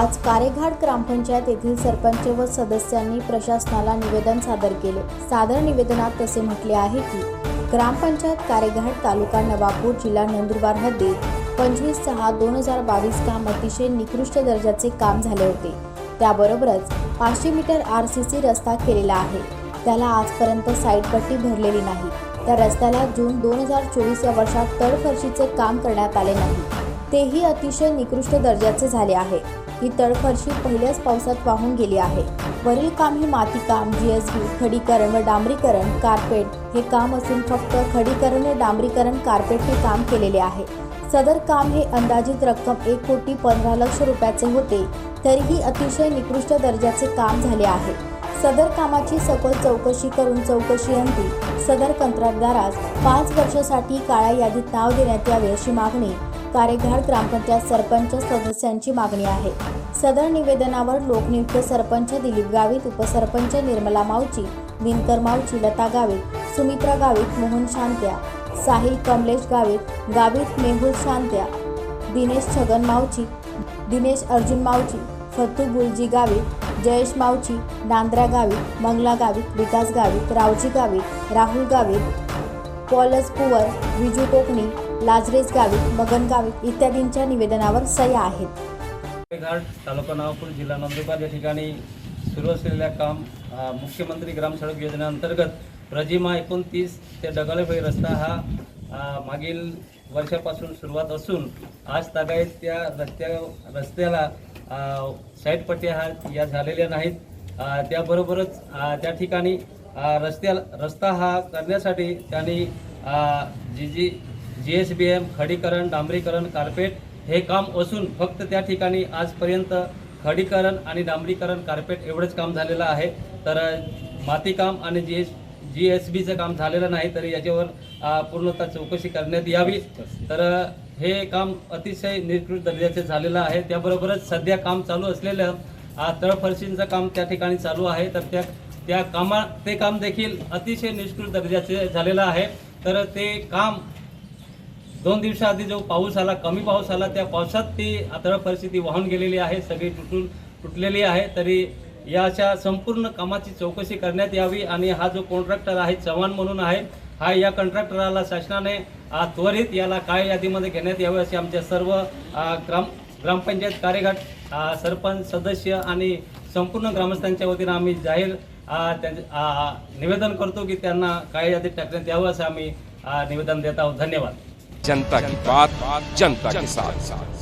आज कारेघाट ग्रामपंचायत येथील सरपंच व सदस्यांनी प्रशासनाला निवेदन सादर केले. सादर निवेदनात तसे म्हटले आहे की ग्रामपंचायत कारेघाट तालुका नवापूर जिल्हा नंदुरबार हद्दीत पंचवीस सहा दोन हजार बावीस काम अतिशय निकृष्ट दर्जाचे काम झाले होते. त्याबरोबरच पाचशे मीटर आर सी सी रस्ता केलेला आहे. त्याला आजपर्यंत साईड पट्टी भरलेली नाही. त्या रस्त्याला जून दोन हजार चोवीस या वर्षात तडफरशीचे काम करण्यात आले नाही. तेही अतिशय निकृष्ट दर्जाचे झाले आहे. ही तळफरशी पहिल्याच पावसात वाहून गेली आहे. वरील काम हे मातीकाम जीएसबी खडीकरण व डांबरीकरण कार्पेट हे काम असून फक्त खडीकरण व डांबरीकरण कार्पेट हे काम केलेले आहे. सदर काम हे अंदाजित रक्कम एक कोटी पंधरा लक्ष रुपयाचे होते तरीही अतिशय निकृष्ट दर्जाचे काम झाले आहे. सदर कामाची सखोल चौकशी करून चौकशी अंती सदर कंत्राटदारास पाच वर्षासाठी काळ्या यादीत नाव देण्यात यावे अशी मागणी कारेघाट ग्रामपंचायत सरपंच सदस्यांची मागणी आहे. सदर निवेदनावर लोकनियुक्त सरपंच दिलीप गावित उपसरपंच निर्मला मावची दिनकर मावची लता गावित सुमित्रा गावित मोहन शांत्या साहिल कमलेश गावित गावित मेहुल शांत्या दिनेश छगन मावची दिनेश अर्जुन मावची फत्तू गुलजी गावित जयेश मावची नांद्रा गावित मंगला गावित विकास गावित रावजी गावित राहुल गावित पॉलस पुवर विजू कोकणी लाजरेज गावित मगन गावित इत्यादींच्या निवेदनावर सह्या आहेत. घाट तालुका नागपूर जिल्हा नंदुरबार या ठिकाणी सुरू असलेल्या काम मुख्यमंत्री ग्राम सडक योजनेअंतर्गत प्रजिमा एकोणतीस ते डगालेबाई रस्ता हा मागील वर्षापासून सुरुवात असून आज तागायत त्या रस्त्या रस्त्याला अ, हा या झालेल्या नाहीत. त्याबरोबरच त्या ठिकाणी रस्त्याला रस्त्या रस्ता हा करण्यासाठी त्यांनी जी जी जी एस बी एम खडीकरण डांबरीकरण कार्पेट हे काम असून फक्त त्या ठिकाणी आजपर्यंत खडीकरण आणि डांबरीकरण कार्पेट एवढंच काम झालेलं आहे. तर मातीकाम आणि जी एस जी एस बीचं काम झालेलं नाही तर याच्यावर पूर्णतः चौकशी करण्यात यावी. तर हे काम अतिशय निकृष्ट दर्जाचे झालेलं आहे. त्याबरोबरच सध्या काम चालू असलेलं तळफरशींचं काम त्या ठिकाणी चालू आहे. तर त्या त्या कामा ते काम देखील अतिशय निष्कृत दर्जाचे झालेलं आहे. तर ते काम दोन दिवसाआधी जो पाऊस आला कमी पाऊस आला त्या पावसात ती आतळ परिस्थिती वाहून गेलेली आहे सगळी तुटून तुटलेली आहे. तरी या अशा संपूर्ण कामाची चौकशी करण्यात यावी आणि हा जो कॉन्ट्रॅक्टर आहे चव्हाण म्हणून आहे हा या कॉन्ट्रॅक्टराला शासनाने त्वरित याला काय यादीमध्ये घेण्यात यावे असे आमच्या सर्व ग्राम ग्रामपंचायत कार्यगट सरपंच सदस्य आणि संपूर्ण ग्रामस्थांच्या वतीनं आम्ही जाहीर निवेदन करतो की त्यांना काय यादीत टाकण्यात यावं असं आम्ही निवेदन देत आहोत. धन्यवाद. जनता की बात जनता के साथ। साथ